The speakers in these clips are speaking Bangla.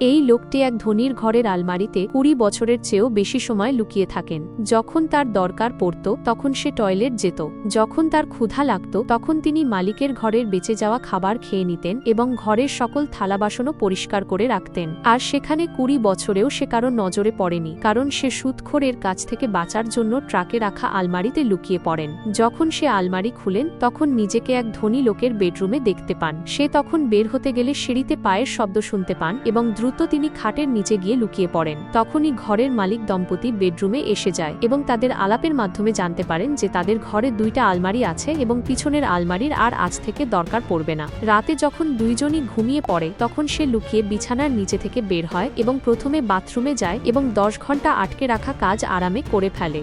এই লোকটি এক ধনীর ঘরের আলমারিতে কুড়ি বছরের চেয়েও বেশি সময় লুকিয়ে থাকেন। যখন তার দরকার পড়ত, তখন সে টয়লেট যেত। যখন তার ক্ষুধা লাগত, তখন তিনি মালিকের ঘরের বেঁচে যাওয়া খাবার খেয়ে নিতেন এবং ঘরের সকল থালা বাসনও পরিষ্কার করে রাখতেন। আর সেখানে কুড়ি বছরেও সে কারও নজরে পড়েনি, কারণ সে সুদখোরের কাছ থেকে বাঁচার জন্য ট্রাকে রাখা আলমারিতে লুকিয়ে পড়েন। যখন সে আলমারি খুলেন, তখন নিজেকে এক ধনী লোকের বেডরুমে দেখতে পান। সে তখন বের হতে গেলে সিঁড়িতে পায়ের শব্দ শুনতে পান এবং দ্রুত তিনি খাটের নিচে গিয়ে লুকিয়ে পড়েন। তখনই ঘরের মালিক দম্পতি বেডরুমে এসে যায় এবং তাদের আলাপের মাধ্যমে জানতে পারেন যে তাদের ঘরে দুইটা আলমারি আছে এবং পিছনের আলমারির আর আজ থেকে দরকার পড়বে না। রাতে যখন দুইজনই ঘুমিয়ে পড়ে, তখন সে লুকিয়ে বিছানার নিচে থেকে বের হয় এবং প্রথমে বাথরুমে যায় এবং দশ ঘণ্টা আটকে রাখা কাজ আরামে করে ফেলে।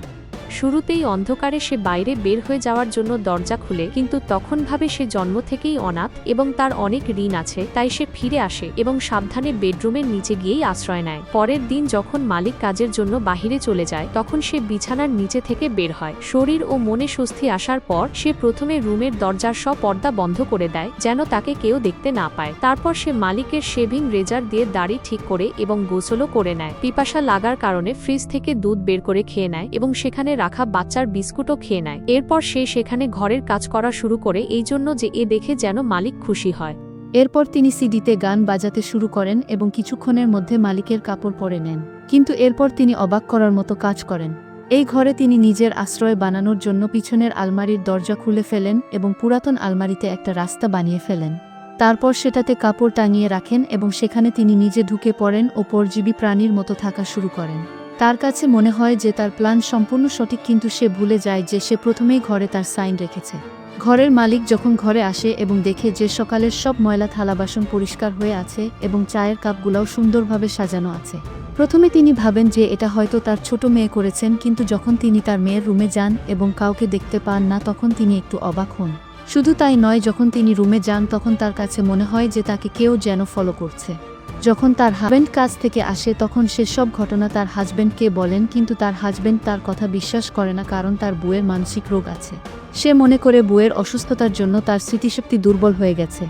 শুরুতেই অন্ধকারে সে বাইরে বের হয়ে যাওয়ার জন্য দরজা খুলে, কিন্তু তখন ভাবে সে জন্ম থেকেই অনাথ এবং তার অনেক ঋণ আছে, তাই সে ফিরে আসে এবং সাবধানে বেডরুমের নিচে গিয়েই আশ্রয় নেয়। পরের দিন যখন মালিক কাজের জন্য বাহিরে চলে যায়, তখন সে বিছানার নিচে থেকে বের হয়। শরীর ও মনে স্বস্তি আসার পর, সে প্রথমে রুমের দরজার সব পর্দা বন্ধ করে দেয়, যেন তাকে কেউ দেখতে না পায়। তারপর সে মালিকের শেভিং রেজার দিয়ে দাড়ি ঠিক করে এবং গোসলও করে নেয়। পিপাসা লাগার কারণে ফ্রিজ থেকে দুধ বের করে খেয়ে নেয় এবং সেখানে রাখা বাচ্চার বিস্কুটও খেয়ে নেয়। এরপর সে সেখানে ঘরের কাজ করা শুরু করে এই জন্য যে এ দেখে যেন মালিক খুশি হয়। এরপর তিনি সিডিতে গান বাজাতে শুরু করেন এবং কিছুক্ষণের মধ্যে মালিকের কাপড় পরে নেন। কিন্তু এরপর তিনি অবাক করার মতো কাজ করেন। এই ঘরে তিনি নিজের আশ্রয় বানানোর জন্য পিছনের আলমারির দরজা খুলে ফেলেন এবং পুরাতন আলমারিতে একটা রাস্তা বানিয়ে ফেলেন। তারপর সেটাতে কাপড় টাঙিয়ে রাখেন এবং সেখানে তিনি নিজে ঢুকে পড়েন ও পরজীবী প্রাণীর মতো থাকা শুরু করেন। তার কাছে মনে হয় যে তার প্ল্যান সম্পূর্ণ সঠিক, কিন্তু সে ভুলে যায় যে সে প্রথমেই ঘরে তার সাইন রেখেছে। ঘরের মালিক যখন ঘরে আসে এবং দেখে যে সকালের সব ময়লা থালা বাসন পরিষ্কার হয়ে আছে এবং চায়ের কাপগুলোও সুন্দরভাবে সাজানো আছে। প্রথমে তিনি ভাবেন যে এটা হয়তো তার ছোট মেয়ে করেছেন, কিন্তু যখন তিনি তার মেয়ের রুমে যান এবং কাউকে দেখতে পান না, তখন তিনি একটু অবাক হন। শুধু তাই নয়, যখন তিনি রুমে যান, তখন তার কাছে মনে হয় যে তাকে কেউ যেন ফলো করছে। যখন তার হাজব্যান্ড কাজ থেকে আসে তখন সে সব ঘটনা তার হাজব্যান্ডকে বলেন কিন্তু তার হাজব্যান্ড তার কথা বিশ্বাস করে না কারণ তার বুয়ের মানসিক রোগ আছে। সে মনে করে বুয়ের অসুস্থতার জন্য তার স্মৃতিশক্তি দুর্বল হয়ে গেছে।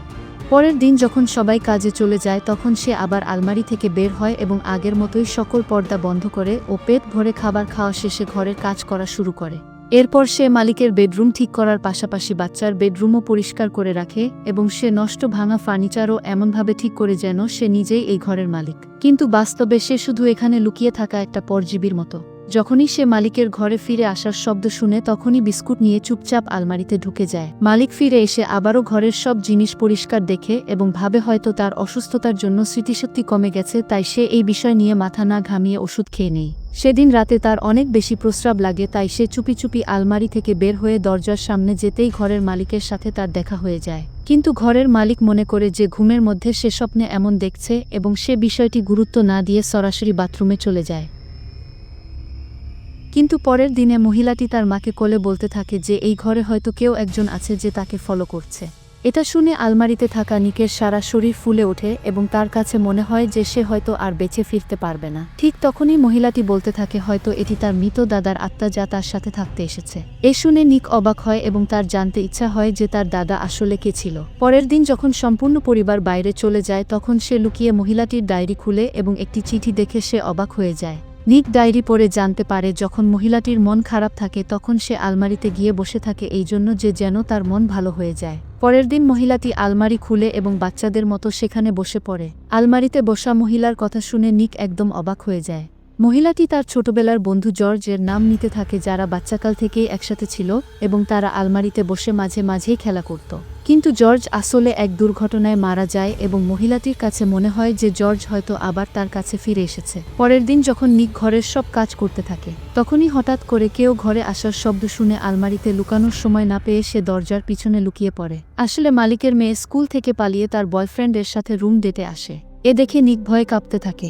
পরের দিন যখন সবাই কাজে চলে যায় তখন সে আবার আলমারি থেকে বের হয় এবং আগের মতোই সকল পর্দা বন্ধ করে ও পেট ভরে খাবার খাওয়া শেষে ঘরের কাজ করা শুরু করে। এরপর সে মালিকের বেডরুম ঠিক করার পাশাপাশি বাচ্চার বেডরুমও পরিষ্কার করে রাখে এবং সে নষ্ট ভাঙা ফার্নিচারও এমনভাবে ঠিক করে যেন সে নিজেই এই ঘরের মালিক। কিন্তু বাস্তবে সে শুধু এখানে লুকিয়ে থাকা একটা পরজীবীর মতো। যখনই সে মালিকের ঘরে ফিরে আসার শব্দ শুনে তখনই বিস্কুট নিয়ে চুপচাপ আলমারিতে ঢুকে যায়। মালিক ফিরে এসে আবারও ঘরের সব জিনিস পরিষ্কার দেখে এবং ভাবে হয়তো তার অসুস্থতার জন্য স্মৃতিশক্তি কমে গেছে, তাই সে এই বিষয় নিয়ে মাথা না ঘামিয়ে ওষুধ খেয়ে নেই সেদিন রাতে তার অনেক বেশি প্রস্রাব লাগে, তাই সে চুপি চুপি আলমারি থেকে বের হয়ে দরজার সামনে যেতেই ঘরের মালিকের সাথে তার দেখা হয়ে যায়। কিন্তু ঘরের মালিক মনে করে যে ঘুমের মধ্যে সে স্বপ্নে এমন দেখছে এবং সে বিষয়টি গুরুত্ব না দিয়ে সরাসরি বাথরুমে চলে যায়। কিন্তু পরের দিনে মহিলাটি তার মাকে কোলে বলতে থাকে যে এই ঘরে হয়তো কেউ একজন আছে যে তাকে ফলো করছে। এটা শুনে আলমারিতে থাকা নিকের সারা শরীর ফুলে ওঠে এবং তার কাছে মনে হয় যে সে হয়তো আর বেঁচে ফিরতে পারবে না। ঠিক তখনই মহিলাটি বলতে থাকে হয়তো এটি তার মৃত দাদার আত্মা যা তার সাথে থাকতে এসেছে। এ শুনে নিক অবাক হয় এবং তার জানতে ইচ্ছা হয় যে তার দাদা আসলে কে ছিল। পরের দিন যখন সম্পূর্ণ পরিবার বাইরে চলে যায় তখন সে লুকিয়ে মহিলাটির ডায়েরি খুলে এবং একটি চিঠি দেখে সে অবাক হয়ে যায়। নিক ডায়েরি পড়ে জানতে পারে, যখন মহিলাটির মন খারাপ থাকে, তখন সে আলমারিতে গিয়ে বসে থাকে, এই জন্য যে যেন তার মন ভালো হয়ে যায়। পরের দিন মহিলাটি আলমারি খুলে এবং বাচ্চাদের মতো সেখানে বসে পড়ে। আলমারিতে বসা মহিলার কথা শুনে নিক একদম অবাক হয়ে যায়। মহিলাটি তার ছোটবেলার বন্ধু জর্জের নাম নিতে থাকে যারা বাচ্চাকাল থেকেই একসাথে ছিল এবং তারা আলমারিতে বসে মাঝে মাঝেই খেলা করত। কিন্তু জর্জ আসলে এক দুর্ঘটনায় মারা যায় এবং মহিলাটির কাছে মনে হয় যে জর্জ হয়তো আবার তার কাছে ফিরে এসেছে। পরের দিন যখন নিক ঘরের সব কাজ করতে থাকে, তখনই হঠাৎ করে কেউ ঘরে আসার শব্দ শুনে আলমারিতে লুকানোর সময় না পেয়ে সে দরজার পিছনে লুকিয়ে পড়ে। আসলে মালিকের মেয়ে স্কুল থেকে পালিয়ে তার বয়ফ্রেন্ডের সাথে রুম ডেটে আসে। এ দেখে নিক ভয়ে কাঁপতে থাকে।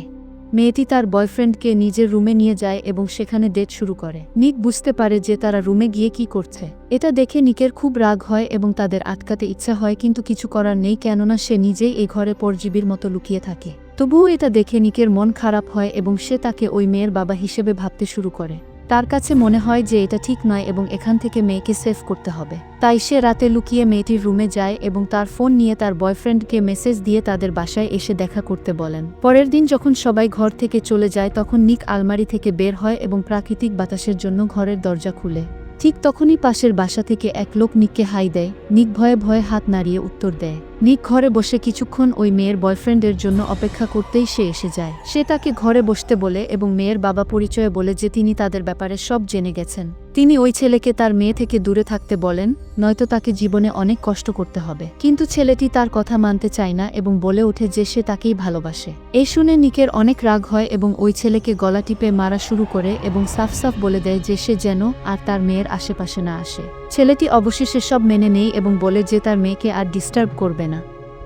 মেয়েটি তার বয়ফ্রেন্ডকে নিজের রুমে নিয়ে যায় এবং সেখানে ডেট শুরু করে। নিক বুঝতে পারে যে তারা রুমে গিয়ে কি করছে। এটা দেখে নিকের খুব রাগ হয় এবং তাদের আটকাতে ইচ্ছা হয় কিন্তু কিছু করার নেই কেননা সে নিজেই এই ঘরে পরজীবীর মতো লুকিয়ে থাকে। তবুও এটা দেখে নিকের মন খারাপ হয় এবং সে তাকে ওই মেয়ের বাবা হিসেবে ভাবতে শুরু করে। তার কাছে মনে হয় যে এটা ঠিক নয় এবং এখান থেকে মেয়েকে সেভ করতে হবে। তাই সে রাতে লুকিয়ে মেয়েটির রুমে যায় এবং তার ফোন নিয়ে তার বয়ফ্রেন্ডকে মেসেজ দিয়ে তাদের বাসায় এসে দেখা করতে বলেন। পরের দিন যখন সবাই ঘর থেকে চলে যায় তখন নিক আলমারি থেকে বের হয় এবং প্রাকৃতিক বাতাসের জন্য ঘরের দরজা খুলে। ঠিক তখনই পাশের বাসা থেকে এক লোক নিককে হাই দেয়। নিক ভয়ে ভয়ে হাত নাড়িয়ে উত্তর দেয়। নিক ঘরে বসে কিছুক্ষণ ওই মেয়ের বয়ফ্রেন্ডের জন্য অপেক্ষা করতেই সে এসে যায়। সে তাকে ঘরে বসতে বলে এবং মেয়ের বাবা পরিচয়ে বলে যে তিনি তাদের ব্যাপারে সব জেনে গেছেন। তিনি ওই ছেলেকে তার মেয়ে থেকে দূরে থাকতে বলেন, নয়তো তাকে জীবনে অনেক কষ্ট করতে হবে। কিন্তু ছেলেটি তার কথা মানতে চায় না এবং বলে ওঠে যে সে তাকেই ভালোবাসে। এই শুনে নিকের অনেক রাগ হয় এবং ওই ছেলেকে গলা টিপে মারা শুরু করে এবং সাফ সাফ বলে দেয় যে সে যেন আর তার মেয়ের আশেপাশে না আসে। ছেলেটি অবশেষে সব মেনে নেই এবং বলে যে তার মেয়েকে আর ডিস্টার্ব করবে না।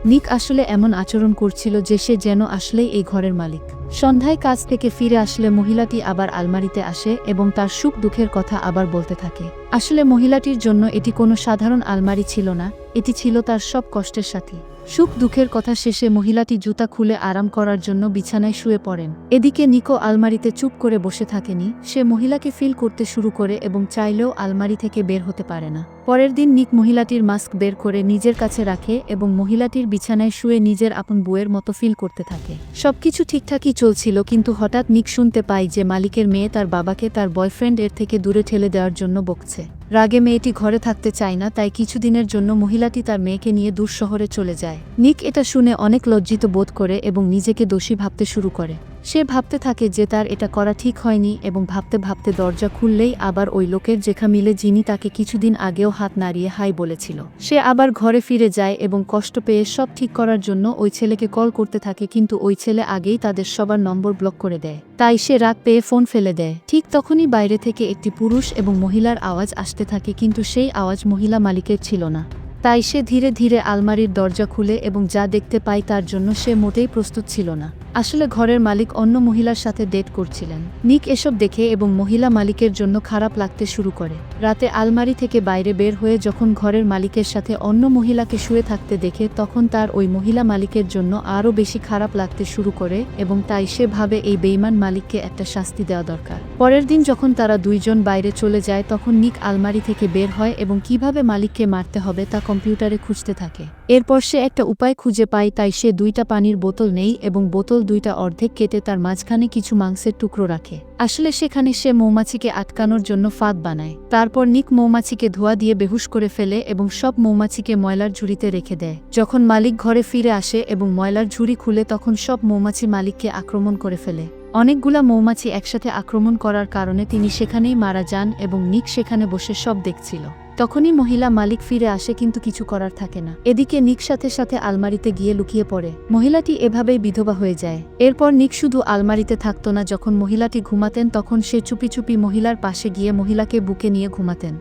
নিক আসলে এমন আচরণ করছিল যে সে যেন আসলেই এই ঘরের মালিক। সন্ধ্যায় কাজ থেকে ফিরে আসলে মহিলাটি আবার আলমারিতে আসে এবং তার সুখ দুঃখের কথা আবার বলতে থাকে। আসলে মহিলাটির জন্য এটি কোনো সাধারণ আলমারি ছিল না, এটি ছিল তার সব কষ্টের সাথী। সুখ দুঃখের কথা শেষে মহিলাটি জুতা খুলে আরাম করার জন্য বিছানায় শুয়ে পড়েন। এদিকে নিকো আলমারিতে চুপ করে বসে থাকেনি, সে মহিলাকে ফিল করতে শুরু করে এবং চাইলেও আলমারি থেকে বের হতে পারে না। পরের দিন নিক মহিলাটির মাস্ক বের করে নিজের কাছে রাখে এবং মহিলাটির বিছানায় শুয়ে নিজের আপন বউয়ের মতো ফিল করতে থাকে। সবকিছু ঠিকঠাকই চলছিল, কিন্তু হঠাৎ নিক শুনতে পাই যে মালিকের মেয়ে তার বাবাকে তার বয়ফ্রেন্ড এর থেকে দূরে ঠেলে দেওয়ার জন্য বকছে। রাগে মেয়েটি ঘরে থাকতে চায় না, তাই কিছুদিনের জন্য মহিলাটি তার মেয়েকে নিয়ে দূর শহরে চলে যায়। নিক এটা শুনে অনেক লজ্জিত বোধ করে এবং নিজেকে দোষী ভাবতে শুরু করে। সে ভাবতে থাকে যে তার এটা করা ঠিক হয়নি এবং ভাবতে ভাবতে দরজা খুললেই আবার ওই লোকের যেখা মিলে যিনি তাকে কিছুদিন আগেও হাত নাড়িয়ে হাই বলেছিল। সে আবার ঘরে ফিরে যায় এবং কষ্ট পেয়ে সব ঠিক করার জন্য ওই ছেলেকে কল করতে থাকে কিন্তু ওই ছেলে আগেই তাদের সবার নম্বর ব্লক করে দেয়। তাই সে রাগ পেয়ে ফোন ফেলে দেয়। ঠিক তখনই বাইরে থেকে একটি পুরুষ এবং মহিলার আওয়াজ আসতে থাকে কিন্তু সেই আওয়াজ মহিলা মালিকের ছিল না। তাই সে ধীরে ধীরে আলমারির দরজা খুলে এবং যা দেখতে পায় তার জন্য সে মোটেই প্রস্তুত ছিল না। আসলে ঘরের মালিক অন্য মহিলার সাথে ডেট করছিলেন। নিক এসব দেখে এবং মহিলা মালিকের জন্য খারাপ লাগতে শুরু করে। রাতে আলমারি থেকে বাইরে বের হয়ে যখন ঘরের মালিকের সাথে অন্য মহিলাকে শুয়ে থাকতে দেখে তখন তার ওই মহিলা মালিকের জন্য আরও বেশি খারাপ লাগতে শুরু করে এবং তাই সে ভাবে এই বেইমান মালিককে একটা শাস্তি দেওয়া দরকার। পরের দিন যখন তারা দুইজন বাইরে চলে যায় তখন নিক আলমারি থেকে বের হয় এবং কীভাবে মালিককে মারতে হবে তা কম্পিউটারে খুঁজতে থাকে। এরপর সে একটা উপায় খুঁজে পায় তাই সে দুইটা পানির বোতল নেই এবং বোতল দুইটা অর্ধেক কেটে তার মাঝখানে কিছু মাংসের টুকরো রাখে। আসলে সেখানে সে মৌমাছিকে আটকানোর জন্য ফাঁদ বানায়। তারপর নিক মৌমাছিকে ধোয়া দিয়ে বেহুশ করে ফেলে এবং সব মৌমাছিকে ময়লার ঝুড়িতে রেখে দেয়। যখন মালিক ঘরে ফিরে আসে এবং ময়লার ঝুড়ি খুলে তখন সব মৌমাছি মালিককে আক্রমণ করে ফেলে। অনেকগুলা মৌমাছি একসাথে আক্রমণ করার কারণে তিনি সেখানেই মারা যান এবং নিক সেখানে বসে সব দেখছিল। তখনই মহিলা মালিক ফিরে আসে কিন্তু কিছু করার থাকে না। এদিকে নিক সাথে সাথে আলমারিতে গিয়ে লুকিয়ে পড়ে। মহিলাটি এভাবেই বিধবা হয়ে যায়। এরপর নিক শুধু আলমারিতে থাকতো না, যখন মহিলাটি ঘুমাতেন তখন সে চুপি চুপি মহিলার পাশে গিয়ে মহিলাকে বুকে নিয়ে ঘুমাতেন।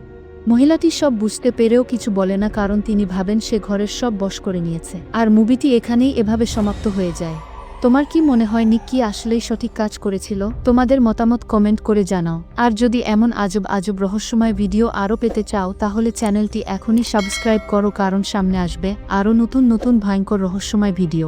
মহিলাটি সব বুঝতে পেরেও কিছু বলে না, কারণ তিনি ভাবেন সে ঘরের সব বশ করে নিয়েছে। আর মুভিটি এখানেই এভাবে সমাপ্ত হয়ে যায়। তোমার কি মনে হয় নিক্কি আসলেই সঠিক কাজ করেছিল? তোমাদের মতামত কমেন্ট করে জানাও। আর যদি এমন আজব আজব রহস্যময় ভিডিও আরও পেতে চাও, তাহলে চ্যানেলটি এখনই সাবস্ক্রাইব করো, কারণ সামনে আসবে আরও নতুন নতুন ভয়ঙ্কর রহস্যময় ভিডিও।